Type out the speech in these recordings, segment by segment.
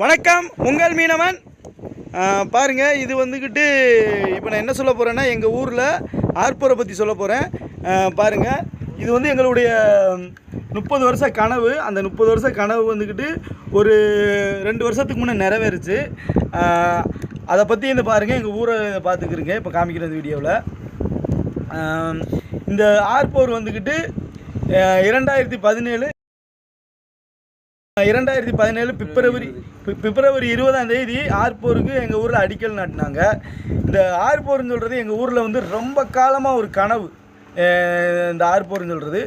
வணக்கம் உங்கள் மீனவன். பாருங்கள் இது வந்துக்கிட்டு இப்போ நான் என்ன சொல்ல போகிறேன்னா எங்கள் ஊரில் ஆர்ப்பரை பற்றி சொல்ல போகிறேன் பாருங்கள் இது வந்து எங்களுடைய முப்பது வருஷ கனவு. அந்த முப்பது வருஷ கனவு வந்துக்கிட்டு ஒரு ரெண்டு வருஷத்துக்கு முன்னே நிறைவேறுச்சு. அதை பற்றி இந்த பாருங்கள் எங்கள் ஊரை பார்த்துக்கிறீங்க இப்போ காமிக்கிற இந்த வீடியோவில். இந்த ஆர்ப்போர் வந்துக்கிட்டு இரண்டாயிரத்தி பதினேழு இரண்டாயிரத்தி பதினேழு பிப்ரவரி பி- பிப்ரவரி இருபதாம் தேதி ஆர்ப்போருக்கு எங்கள் ஊரில் அடிக்கல் நாட்டினாங்க. இந்த ஆர்போர்னு சொல்கிறது எங்கள் ஊரில் வந்து ரொம்ப காலமாக ஒரு கனவு. இந்த ஆர்போர்னு சொல்கிறது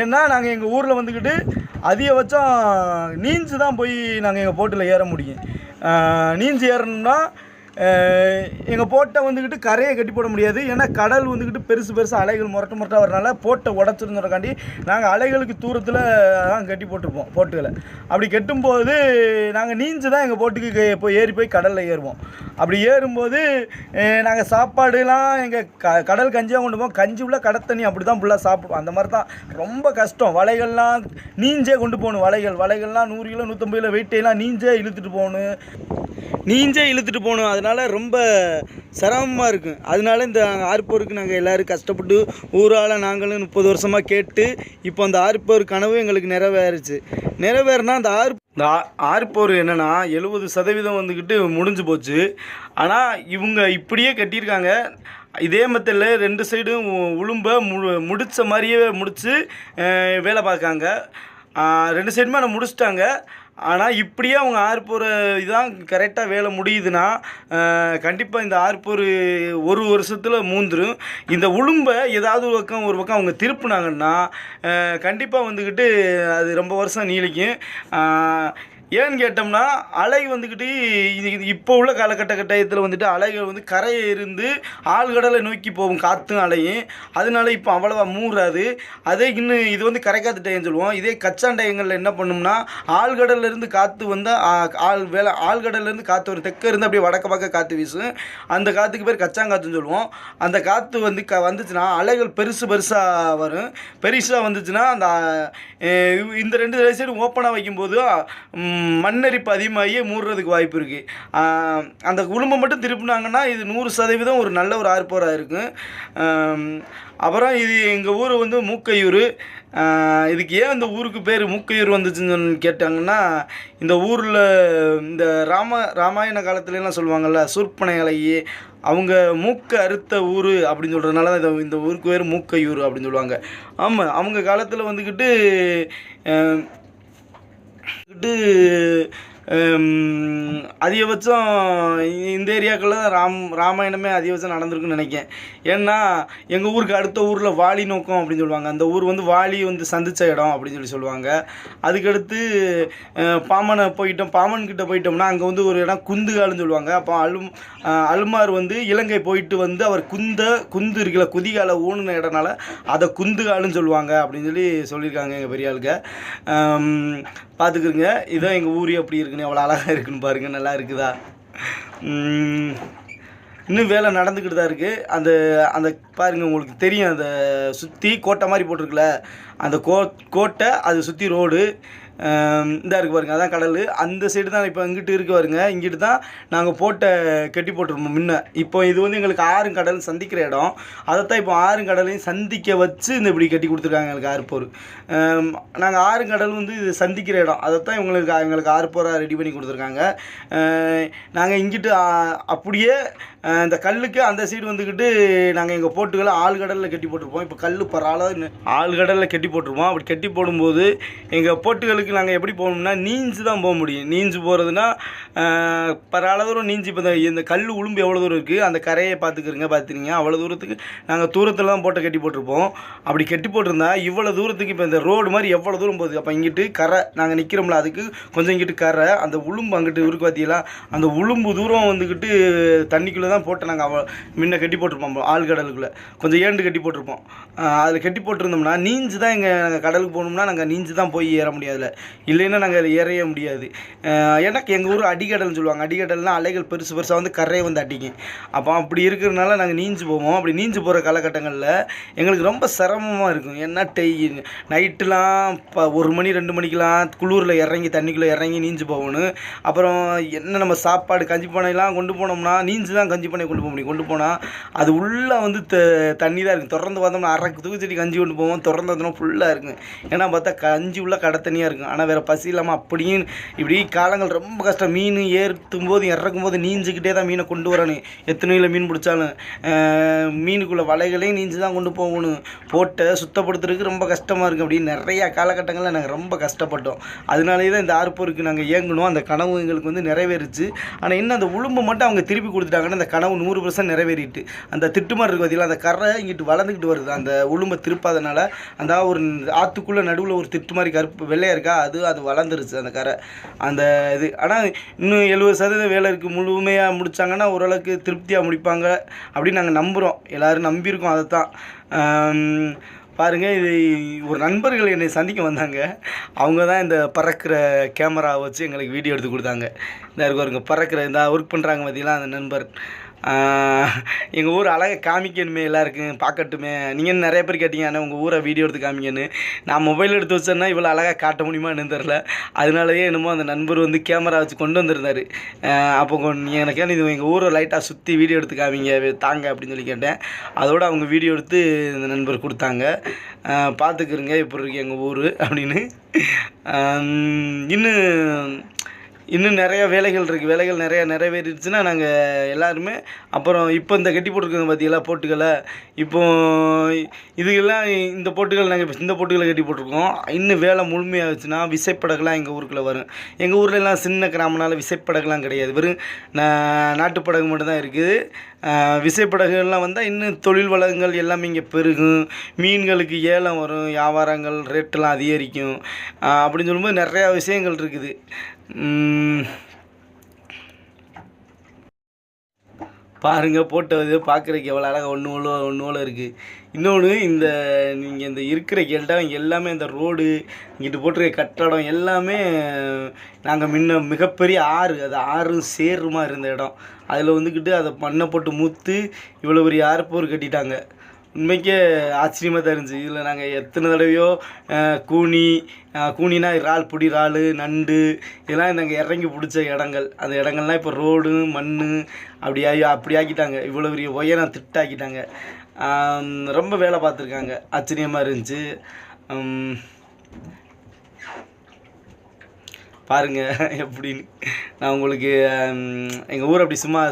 ஏன்னா நாங்கள் எங்கள் ஊரில் வந்துக்கிட்டு அதிகபட்சம் நீஞ்சு தான் போய் நாங்கள் எங்கள் போட்டில் ஏற முடியும். நீஞ்சு ஏறணும்னா எங்கள் போட்டை வந்துக்கிட்டு கரையை கட்டி போட முடியாது. ஏன்னா கடல் வந்துக்கிட்டு பெருசு பெருசு அலைகள் முரட்ட முரட்டாக வரனால போட்டை உடச்சிருந்தோக்காண்டி நாங்கள் அலைகளுக்கு தூரத்தில் தான் கட்டி போட்டிருப்போம் போட்டுகளை. அப்படி கட்டும்போது நாங்கள் நீஞ்சு தான் எங்கள் போட்டுக்கு போய் ஏறி போய் கடலில் ஏறுவோம். அப்படி ஏறும்போது நாங்கள் சாப்பாடுலாம் எங்கள் க கடல் கஞ்சியாக கொண்டு போவோம். கஞ்சி உள்ள கடத்தண்ணி அப்படி தான் ஃபுல்லாக சாப்பிடுவோம். அந்த மாதிரி தான் ரொம்ப கஷ்டம். வலைகள்லாம் நீஞ்சே கொண்டு போகணும். வலைகள் வலைகள்லாம் நூறு கிலோ நூற்றம்பது கிலோ வெயிட்டையெல்லாம் நீஞ்சே இழுத்துட்டு போகணும். நீஞ்சே இழுத்துட்டு போகணும். அதனால் ரொம்ப சிரமமாக இருக்கும் அதனால இந்த ஆர்ப்போருக்கு நாங்கள் எல்லோரும் கஷ்டப்பட்டு ஊரால் நாங்களும் முப்பது வருஷமாக கேட்டு இப்போ அந்த ஆர்ப்போர் கனவு எங்களுக்கு நிறைவேறுச்சு. நிறைவேறினா அந்த ஆர் இந்த ஆ- ஆர்ப்போர் என்னென்னா எழுபது சதவீதம் வந்துக்கிட்டு முடிஞ்சு போச்சு. ஆனால் இவங்க இப்படியே கட்டியிருக்காங்க. இதே மெத்தடில் ரெண்டு சைடும் உளும்ப மு முடித்த மாதிரியே முடித்து வேலை பார்க்காங்க ரெண்டு சைடுமே நான் முடிச்சிட்டாங்க. ஆனால் இப்படியே அவங்க ஆர்ப்பூர் இதான் கரெக்டாக வேலை முடியுதுன்னா கண்டிப்பாக இந்த ஆர்ப்பூர் ஒரு வருஷத்தில் மூந்துடும் இந்த உளும்பை ஏதாவது ஒரு பக்கம் ஒரு பக்கம் அவங்க திருப்புனாங்கன்னா கண்டிப்பாக வந்துக்கிட்டு அது ரொம்ப வருஷம் நீளிக்கும் ஏன்னு கேட்டோம்னா அலை வந்துக்கிட்டு இது இப்போ உள்ள காலகட்ட கட்டாயத்தில் வந்துட்டு அலைகள் வந்து கரையை இருந்து ஆழ்கடலை நோக்கி போகும் காற்றும் அலையும். அதனால இப்போ அவ்வளோவா மூறாது. அதே இன்னும் இது வந்து கரைக்காத்து டயம் சொல்லுவோம். இதே கச்சான் டயங்களில் என்ன பண்ணும்னா ஆழ்கடல்ல இருந்து காற்று வந்தால் ஆள் வேலை ஆழ்கடல்ல இருந்து காற்று வரும் தெற்க இருந்து அப்படியே வடக்க பக்கம் காற்று வீசும். அந்த காற்றுக்கு பேர் கச்சாங்காத்துன்னு சொல்லுவோம். அந்த காற்று வந்து க வந்துச்சுன்னா அலைகள் பெருசு பெருசாக வரும். பெருசாக வந்துச்சுன்னா அந்த இந்த ரெண்டு சைடும் ஓப்பனாக வைக்கும்போது மண்ணரிப்பு அதிகமாகி மூடுறதுக்கு வாய்ப்பு இருக்குது அந்த குடும்பம் மட்டும் திருப்பினாங்கன்னா இது நூறு சதவீதம் ஒரு நல்ல ஒரு ஆர்ப்போராக இருக்கும் அப்புறம் இது எங்கள் ஊர் வந்து மூக்கையூர். இதுக்கு ஏன் இந்த ஊருக்கு பேர் மூக்கையூர் வந்துச்சுன்னு கேட்டாங்கன்னா இந்த ஊரில் இந்த ராம ராமாயண காலத்துலலாம் சொல்லுவாங்கள்ல சூர்ப்பனை அலையி அவங்க மூக்க அறுத்த ஊர் அப்படின்னு சொல்கிறதுனால தான் இந்த- இந்த ஊருக்கு பேர் மூக்கையூர் அப்படின்னு சொல்லுவாங்க. ஆமாம் அவங்க காலத்தில் வந்துக்கிட்டு ஆஹ், அதிகபட்சம் இந்த ஏரியாக்களில் தான் ராம் ராமாயணமே அதிகபட்சம் நடந்திருக்குன்னு நினைக்கிறேன். ஏன்னா எங்கள் ஊருக்கு அடுத்த ஊரில் வாலி நோக்கம் அப்படின்னு சொல்லுவாங்க. அந்த ஊர் வந்து வாலி வந்து சந்தித்த இடம் அப்படின்னு சொல்லி சொல்லுவாங்க. அதுக்கடுத்து பாமனை போயிட்டோம். பாமன் கிட்ட போயிட்டோம்னா அங்கே வந்து ஒரு இடம் குந்துகால்னு சொல்லுவாங்க. அப்போ அலும் அலுமார் வந்து இலங்கை போயிட்டு வந்து அவர் குந்த குந்து இருக்குல்ல குதிகால ஊனுன இடனால அதை குந்துகாலுன்னு சொல்லுவாங்க அப்படின்னு சொல்லி சொல்லியிருக்காங்க எங்கள் பெரிய ஆளுங்க பார்த்துக்குறங்க இதான் எங்கள் ஊரே அப்படி இருக்குன்னு எவ்வளோ அழகாக இருக்குன்னு பாருங்கள் நல்லா இருக்குதா? இன்னும் வேலை நடந்துக்கிட்டு தான் இருக்குது அந்த அந்த பாருங்கள் உங்களுக்கு தெரியும் அந்த சுற்றி கோட்டை மாதிரி போட்டிருக்குல்ல அந்த கோ கோட்டை அது சுற்றி ரோடு. இதாக இருக்குது பாருங்க அதான் கடல். அந்த சைடு தான் இப்போ இங்கிட்டு இருக்கு பாருங்க. இங்கிட்டு தான் நாங்கள் போட்ட கட்டி போட்டிருப்போம் முன்ன. இப்போ இது வந்து எங்களுக்கு ஆறும் கடல் சந்திக்கிற இடம். அதைத்தான் இப்போ ஆறும் கடலையும் சந்திக்க வச்சு இந்த இப்படி கட்டி கொடுத்துருக்காங்க எங்களுக்கு ஆறுப்போர் நாங்கள் ஆறும் கடல் வந்து இது சந்திக்கிற இடம். அதைத்தான் இவங்களுக்கு எங்களுக்கு ஆறுப்போராக ரெடி பண்ணி கொடுத்துருக்காங்க. நாங்கள் இங்கிட்டு அப்படியே இந்த கல்லுக்கு அந்த சைடு வந்துக்கிட்டு நாங்கள் எங்கள் போட்டுகளை ஆழ்கடலில் கட்டி போட்டிருப்போம். இப்போ கல் பரவாயில்ல ஆழ்கடலில் கட்டி போட்டிருப்போம். அப்படி கட்டி போடும்போது எங்கள் போட்டுகளுக்கு நாங்கள் எப்படி போகணும்னா நீஞ்சு தான் போக முடியும். நீஞ்சு போகிறதுனா பரவாயில்ல தூரம் நீஞ்சு. இப்போ இந்த கல் உளும்பு எவ்வளோ தூரம் இருக்குது அந்த கரையை பார்த்துக்கிறங்க பார்த்துருங்க அவ்வளோ தூரத்துக்கு நாங்கள் தூரத்தில் தான் போட்டை கட்டி போட்டிருப்போம். அப்படி கட்டி போட்டிருந்தா இவ்வளோ தூரத்துக்கு இப்போ இந்த ரோடு மாதிரி எவ்வளோ தூரம் போகுது? அப்போ இங்கிட்டு கரை நாங்கள் நிற்கிறோம்ல அதுக்கு கொஞ்சம் இங்கிட்டு கரை அந்த உளும்பு அங்கிட்டு இருக்கு பார்த்தீங்களா அந்த உளும்பு தூரம் வந்துக்கிட்டு தண்ணிக்குள்ளே தான் போட்டு நாங்கள் அவ முன்ன கட்டி போட்டிருப்போம் ஆழ்கடலுக்குள்ளே கொஞ்சம் ஏண்டு கட்டி போட்டிருப்போம். அதில் கட்டி போட்டிருந்தோம்னா நீஞ்சு தான் எங்கள் நாங்கள் கடலுக்கு போகணும்னா நாங்கள் நீஞ்சு தான் போய் ஏற முடியாதுல. இல்லைன்னா நாங்கள் அதில் ஏறைய முடியாது. ஏன்னா எங்கள் ஊர் அடிக்கடல்னு சொல்லுவாங்க. அடிக்கடல்னால் அலைகள் பெருசு பெருசாக வந்து கரையை வந்து அடிக்கும். அப்போ அப்படி இருக்கிறதுனால நாங்கள் நீஞ்சு போவோம். அப்படி நீஞ்சு போகிற காலகட்டங்களில் எங்களுக்கு ரொம்ப சிரமமாக இருக்கும். ஏன்னா டெய் நைட்டுலாம் இப்போ ஒரு மணி ரெண்டு மணிக்கெலாம் குளூரில் இறங்கி தண்ணிக்குள்ளே இறங்கி நீஞ்சு போகணும். அப்புறம் என்ன நம்ம சாப்பாடு கஞ்சி பானையெல்லாம் கொண்டு போனோம்னா நீஞ்சு தான் கஞ்சி பண்ணி கொண்டு போக முடியும். கொண்டு போனால் அது உள்ளே வந்து த தண்ணி தான் இருக்கும். திறந்து பார்த்தோம்னா அரைக்கு செடி கஞ்சி கொண்டு போவோம். திறந்து பார்த்தோம்னா ஃபுல்லாக இருக்கும். ஏன்னா பார்த்தா கஞ்சி உள்ள கடை தண்ணியாக இருக்கும். ஆனால் வேறு பசி இல்லாமல் அப்படியும் இப்படி காலங்கள் ரொம்ப கஷ்டம். மீன் ஏற்றும் போது இறக்கும் போது நீஞ்சிக்கிட்டே தான் மீனை கொண்டு வரணும் எத்தனையில் மீன் பிடிச்சாலும். மீனுக்குள்ளே மீனுக்குள்ள வலைகளையும் நீஞ்சு தான் கொண்டு போகணும். போட்டை சுத்தப்படுத்துறதுக்கு ரொம்ப கஷ்டமாக இருக்குது அப்படின்னு நிறையா காலகட்டங்களில் நாங்கள் ரொம்ப கஷ்டப்பட்டோம். அதனாலேயே தான் இந்த ஆர்ப்போருக்கு நாங்கள் இயங்கணும் அந்த கனவு எங்களுக்கு வந்து நிறைவேறுச்சு. ஆனால் இன்னும் அந்த உளும்பு மட்டும் அவங்க திருப்பி கொடுத்துட்டாங்கன்னா அந்த கனவு நூறு பர்சன்ட் நிறைவேறிட்டு அந்த திட்டுமாரி இருக்கு பார்த்தீங்களா அந்த கரை இங்கிட்டு வளர்ந்துக்கிட்டு வருது. அந்த உளும்பை திருப்பாதனால அந்த ஒரு ஆற்றுக்குள்ளே நடுவில் ஒரு திட்டு மாதிரி கருப்பு வெள்ளையாக இருக்கா? அது அது வளர்ந்துருச்சு அந்த கரை. அந்த இது ஆனால் இன்னும் எழுபது சதவீதம் வேலை இருக்குது முழுமையாக முடித்தாங்கன்னா ஓரளவுக்கு திருப்தியாக முடிப்பாங்க அப்படின்னு நாங்கள் நம்புகிறோம் எல்லோரும் நம்பியிருக்கோம் அதை தான் பாருங்கள் இது ஒரு நண்பர்கள் என்னை சந்திக்க வந்தாங்க. அவங்க தான் இந்த பறக்கிற கேமரா வச்சு எங்களுக்கு வீடியோ எடுத்து கொடுத்தாங்க. இந்த இருக்கு பாருங்க பறக்கிற இந்த ஒர்க் பண்ணுறாங்க பார்த்தீங்களா அந்த நண்பர். எங்கள் ஊர் அழகாக காமிக்கணுமே எல்லாருக்கும் பார்க்கட்டுமே. நீங்கள் நிறைய பேர் கேட்டீங்க ஆனால் உங்கள் ஊரை வீடியோ எடுத்து காமிக்கன்னு நான் மொபைல் எடுத்து வச்சேன்னா இவ்வளோ அழகாக காட்ட முடியுமான்னு தெரில அதனாலயே என்னமோ அந்த நண்பர் வந்து கேமரா வச்சு கொண்டு வந்திருந்தாரு. அப்போ கொண்டு எனக்கு இது எங்கள் ஊரை லைட்டாக சுற்றி வீடியோ எடுத்து காமிங்க தாங்க அப்படின்னு சொல்லி கேட்டேன். அதோட அவங்க வீடியோ எடுத்து இந்த நண்பர் கொடுத்தாங்க. ஆஹ் பார்த்துக்குறங்க இப்படி இருக்கு எங்கள் ஊர் அப்படின்னு. இன்னும் இன்னும் நிறையா வேலைகள் இருக்குது வேலைகள் நிறையா நிறைவேறிடுச்சுன்னா நாங்கள் எல்லாருமே அப்புறம் இப்போ இந்த கட்டி போட்டிருக்கோங்க பார்த்தீங்களா போட்டுகளை இப்போ இதுக்கெல்லாம் இந்த போட்டுகள் நாங்கள் இப்போ இந்த போட்டுகளை கட்டி போட்டிருக்கோம். இன்னும் வேலை முழுமையாச்சுன்னா விசைப்படகுலாம் எங்கள் ஊருக்குள்ளே வரும். எங்கள் ஊர்லலாம் சின்ன கிராமனால விசைப்படகுலாம் கிடையாது. வெறும் நாட்டுப்படகு மட்டும்தான் இருக்குது விசைப்படகுகள்லாம் வந்தால் இன்னும் தொழில் வளங்கள் எல்லாமே இங்கே பெருகும். மீன்களுக்கு ஏலம் வரும் வியாபாரங்கள் ரேட்டெல்லாம் அதிகரிக்கும். அப்படின்னு சொல்லும்போது நிறையா விஷயங்கள் இருக்குது. பாருங்கள் பாருங்க போட்டது பார்க்குறதுக்கு எவ்வளோ அழகாக ஒன்று போல ஒன்று போல இருக்குது இன்னொன்று இந்த நீங்கள் இந்த இருக்கிற இடம் எல்லாமே இந்த ரோடு இங்கிட்டு போட்டிருக்க கட்டடம் எல்லாமே நாங்கள் முன்ன மிகப்பெரிய ஆறு அது ஆறும் சேருமா இருந்த இடம். அதில் வந்துக்கிட்டு அதை பண்ணை போட்டு மூத்து இவ்வளோ பெரிய ஆர்ப்போர் கட்டிட்டாங்க. உண்மைக்கே ஆச்சரியமாக தான் இருந்துச்சு. இதில் நாங்கள் எத்தனை தடவையோ கூனி கூனினா இறால் புடி இறால் நண்டு இதெல்லாம் நாங்கள் இறங்கி பிடிச்ச இடங்கள். அந்த இடங்கள்லாம் இப்போ ரோடு மண் அப்படி ஆகி அப்படி ஆக்கிட்டாங்க. இவ்வளோ பெரிய உயரம் திட்டாக்கிட்டாங்க. ரொம்ப வேலை பார்த்துருக்காங்க. ஆச்சரியமாக இருந்துச்சு. பாருங்கள் பாருங்க எப்படின்னு. நான் உங்களுக்கு எங்கள் ஊர் அப்படி சும்மா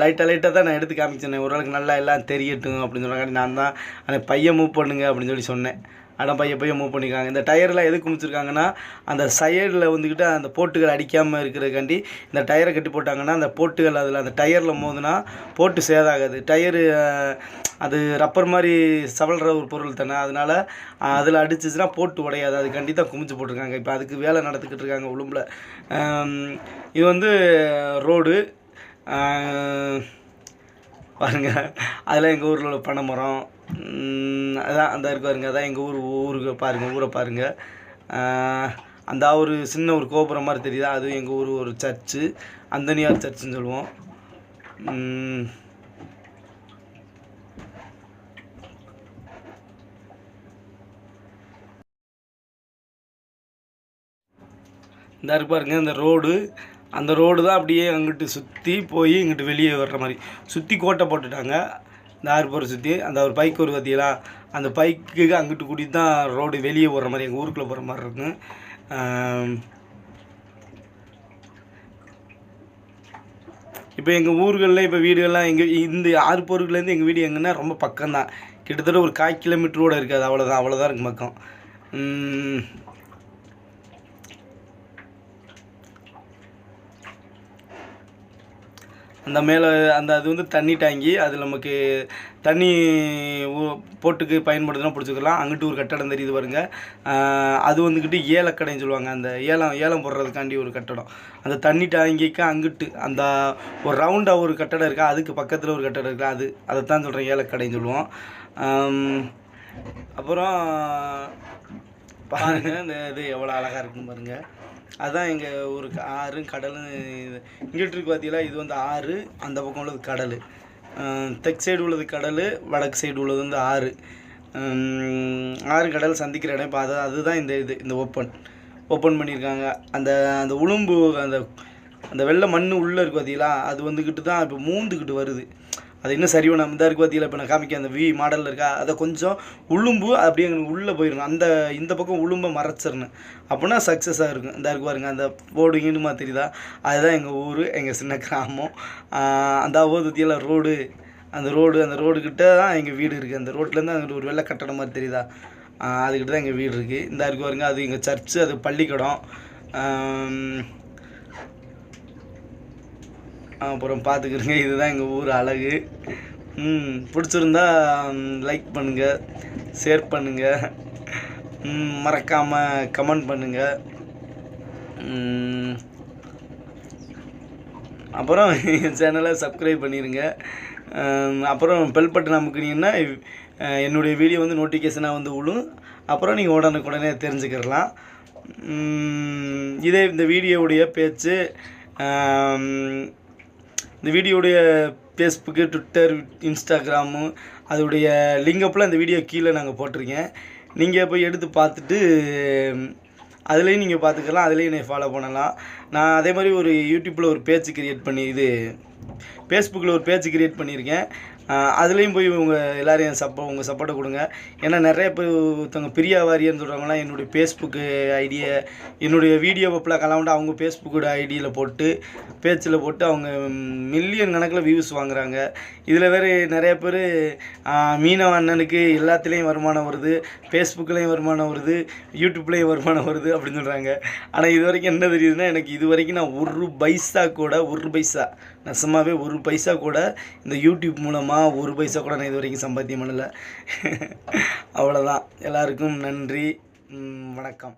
லைட்டாக லைட்டாக தான் நான் எடுத்து காமிச்சேன். ஓரளவுக்கு நல்லா எல்லாம் தெரியட்டும் அப்படின்னு சொன்னாங்க நான் தான் அந்த பையன் மூவ் பண்ணுங்க அப்படின்னு சொல்லி சொன்னேன். ஆனால் பையன் பையன் மூவ் பண்ணிக்காங்க இந்த டயர்லாம் எதுக்கு முடிச்சிருக்காங்கன்னா அந்த சைடில் வந்துக்கிட்டு அந்த போட்டுகள் அடிக்காமல் இருக்கிறதுக்காண்டி இந்த டயரை கட்டி போட்டாங்கன்னா அந்த போட்டுகள் அதில் அந்த டயரில் மோதுனா போட்டு சேதாகாது. டயரு அது ரப்பர் மாதிரி சவல்ற ஒரு பொருள் தானே. அதனால் அதில் அடிச்சிச்சுன்னா போட்டு உடையாது. அதுக்காண்டி தான் குமிச்சு போட்டிருக்காங்க. இப்போ அதுக்கு வேலை நடத்திக்கிட்டு இருக்காங்க. உளும்பில். இது வந்து ரோடு. பாருங்கள் அதில் எங்கள் ஊரில் உள்ள பனை மரம். அதான் அந்த இருக்கு பாருங்கள் அதான் எங்கள் ஊர் ஊருக்கு பாருங்கள் ஊரை பாருங்கள் அந்த ஒரு சின்ன ஒரு கோபுரம் மாதிரி தெரியுதா? அதுவும் எங்கள் ஊர் ஒரு சர்ச்சு. அந்தனியார் சர்ச்சுன்னு சொல்லுவோம். இந்த இருக்கு பாருங்க. இந்த ரோடு. அந்த ரோடு தான் அப்படியே அங்கிட்டு சுற்றி போய் இங்கிட்டு வெளியே வர்ற மாதிரி. சுற்றி கோட்டை போட்டுட்டாங்க. இந்த ஆறுபுரை சுற்றி அந்த ஒரு பைக் ஒரு பார்த்தீங்களா அந்த பைக்கு அங்கிட்டு கூட்டி தான் ரோடு வெளியே போகிற மாதிரி எங்கள் ஊருக்குள்ளே போகிற மாதிரி இருக்கும் இப்போ எங்கள் ஊர்களில் இப்போ வீடுகள்லாம் எங்கள் இந்த ஆறுபோர்கள்லேருந்து எங்கள் வீடு எங்கன்னா ரொம்ப பக்கம்தான். கிட்டத்தட்ட ஒரு கால் கிலோமீட்டரோட இருக்காது. அவ்வளோதான் அவ்வளோதான் இருக்கும் பக்கம். அந்த மேலே அந்த அது வந்து தண்ணி டேங்கி அது நமக்கு தண்ணி போட்டுக்கு பயன்படுத்தினா பிடிச்சிக்கலாம். அங்கிட்டு ஒரு கட்டடம் தெரியுது பாருங்க. அது வந்துக்கிட்டு ஏலக்கடைன்னு சொல்லுவாங்க. அந்த ஏலம் ஏலம் போடுறதுக்காண்டி ஒரு கட்டடம். அந்த தண்ணி டேங்கிக்கு அங்கிட்டு அந்த ஒரு ரவுண்டாக ஒரு கட்டடம் இருக்கா அதுக்கு பக்கத்தில் ஒரு கட்டடம் இருக்கா அது அதை தான் சொல்கிறேன் ஏலக்கடைன்னு சொல்லுவோம். அப்புறம் பாருங்கள் இந்த இது எவ்வளோ அழகாக இருக்குன்னு பாருங்கள் அதுதான் எங்கள் ஊருக்கு ஆறு கடலும் இங்கிட்டு இருக்கு பார்த்தீங்களா இது வந்து ஆறு அந்த பக்கம் உள்ளது கடல். தெற்கு சைடு உள்ளது கடல் வடக்கு சைடு உள்ளது வந்து ஆறு. ஆறு கடல் சந்திக்கிற இடம். இப்போ அது அதுதான் இந்த இது இந்த ஓப்பன் ஓப்பன் பண்ணியிருக்காங்க. அந்த அந்த உளும்பு அந்த அந்த வெள்ளை மண் உள்ளே இருக்கு பார்த்தீங்களா அது வந்துக்கிட்டு தான் இப்போ மூந்துக்கிட்டு வருது. அது இன்னும் சரி நம்ம தான் இருக்கு பார்த்தீங்களா இப்போ நான் காமிக்க அந்த வி மாடலில் இருக்கா? அதை கொஞ்சம் உளும்பு அப்படியே எங்களுக்கு உள்ளே போயிடணும் அந்த இந்த பக்கம் உளும்பை மறைச்சிடணும். அப்படின்னா சக்ஸஸாக இருக்கும். இந்த இருக்கு பாருங்கள் அந்த போர்டு ஈண்டுமா தெரியுதா அதுதான் எங்கள் ஊர் எங்கள் சின்ன கிராமம். அந்த ஓதத்தியில் ரோடு அந்த ரோடு அந்த ரோடுக்கிட்ட தான் எங்கள் வீடு இருக்குது அந்த ரோட்லேருந்து அங்கிட்டு ஒரு வெள்ளை கட்டடம் மாதிரி தெரியுதா? அதுக்கிட்ட தான் எங்கள் வீடு இருக்குது இந்த இருக்கு பாருங்க அது எங்கள் சர்ச்சு அது பள்ளிக்கூடம். அப்புறம் பார்த்துக்கிறங்க. இதுதான் எங்கள் ஊர் அழகு. ம் பிடிச்சிருந்தா லைக் பண்ணுங்கள் ஷேர் பண்ணுங்கள் மறக்காமல் கமெண்ட் பண்ணுங்கள் அப்புறம் என் சேனலை சப்ஸ்கிரைப் பண்ணிடுங்க அப்புறம் பெல் பட்டன் அமுக்குனீங்கன்னா என்னுடைய வீடியோ வந்து நோட்டிஃபிகேஷனாக வந்து விழும் அப்புறம் நீங்கள் உடனுக்குடனே தெரிஞ்சுக்கிடலாம் இதே இந்த வீடியோவுடைய பேச்சு இந்த வீடியோடைய ஃபேஸ்புக்கு ட்விட்டர் இன்ஸ்டாகிராமு அதோடைய லிங்க் அப்லாம் இந்த வீடியோ கீழே நாங்கள் போட்டிருக்கேன். நீங்கள் போய் எடுத்து பார்த்துட்டு அதுலேயும் நீங்கள் பார்த்துக்கலாம் அதுலேயும் என்னை ஃபாலோ பண்ணலாம். நான் அதே மாதிரி ஒரு யூடியூப்பில் ஒரு பேஜ் கிரியேட் பண்ணி இது ஃபேஸ்புக்கில் ஒரு பேஜ் கிரியேட் பண்ணியிருக்கேன். அதுலேயும் போய் உங்கள் எல்லோரையும் சப்போ உங்கள் சப்போர்ட்டை கொடுங்க. ஏன்னா நிறைய பேர் ஒருத்தவங்க பிரியா வாரியர்னு சொல்கிறவங்களாம் என்னுடைய ஃபேஸ்புக்கு ஐடியை என்னுடைய வீடியோ ஃபுல்லாக கலாம்ட்டு அவங்க ஃபேஸ்புக்கோட ஐடியில் போட்டு பேஜில் போட்டு அவங்க மில்லியன் கணக்கில் வியூஸ் வாங்குறாங்க. இதில் வேறு நிறைய பேர் மீனவ அண்ணனுக்கு எல்லாத்துலேயும் வருமானம் வருது ஃபேஸ்புக்லேயும் வருமானம் வருது யூடியூப்லேயும் வருமானம் வருது அப்படின்னு சொல்கிறாங்க ஆனால் இது வரைக்கும் என்ன தெரியுதுன்னா எனக்கு இது வரைக்கும் நான் ஒரு பைசா கூட ஒரு பைசா நெசமாகவே ஒரு பைசா கூட இந்த யூடியூப் மூலமாக ஒரு பைசா கூட நான் இது வரைக்கும் சம்பாத்தியம் பண்ணலை. அவ்வளோதான் எல்லாருக்கும் நன்றி. வணக்கம்.